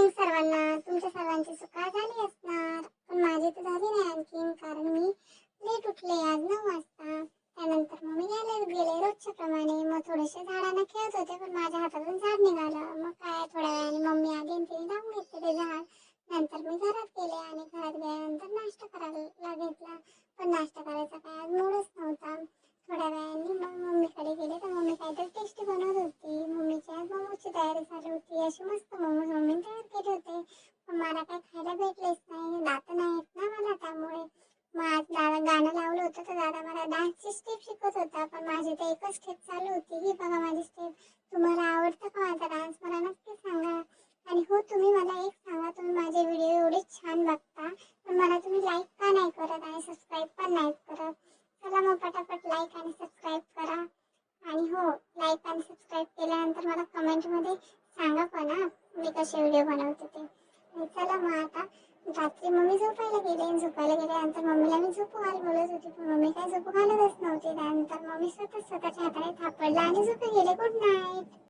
Evening सर्वांना तुमच्या सर्वांची सुका झाली असणार. पण माझी तर झाली नाही आणखीन कारण मी लेट उठले आज नऊ वाजता. त्यानंतर मग मी गेले गेले रोजच्या प्रमाणे. मग थोडेसे झाडांना खेळत होते पण माझ्या हातातून झाड निघालं. मग काय थोड्या वेळाने मम्मी आली तिने लावून घेतले ते झाड. नंतर मी घरात गेले आणि घरात गेल्यानंतर नाश्ता करायला घेतला. पण नाश्ता करायचा काय आज मूडच नव्हता. थोड्या वेळाने मग मम्मीकडे गेले तर मम्मी काहीतरी टेस्टी बनवत होती. मम्मीची आज मोमोची तयारी झाली होती. अशी मस्त मोमोज मम्मीने तयार केले होते पण मला काही खायला भेटलेच नाही. दात नाहीत ना मला त्यामुळे. मग आज दादा गाणं लावलं होतं तर दादा मला डान्सची स्टेप शिकवत होता. पण माझी तर एकच स्टेप चालू होती. ही बघा माझी स्टेप तुम्हाला आवडतं का माझा डान्स मला नक्की सांगा. आणि हो तुम्ही मला एक सांगा. तुम्ही माझे व्हिडिओ एवढे छान बघता. पण मला तुम्ही लाईक का नाही करत आणि सबस्क्राईब पण नाही करत? चला मग पटापट लाईक आणि सबस्क्राईब करा. आणि हो लाईक आणि सबस्क्राईब केल्यानंतर मला कमेंटमध्ये सांगा पण मी कसे व्हिडिओ बनवते ते आणि चला मग आता रात्री मम्मी झोपायला गेले. आणि झोपायला गेल्यानंतर मम्मीला मी झोपू घाल बोलत होती पण मम्मी काय झोपू घालतच नव्हती. त्यानंतर मम्मी स्वतः स्वतःच्या हाताने थापडला आणि झोपे गेले. Good night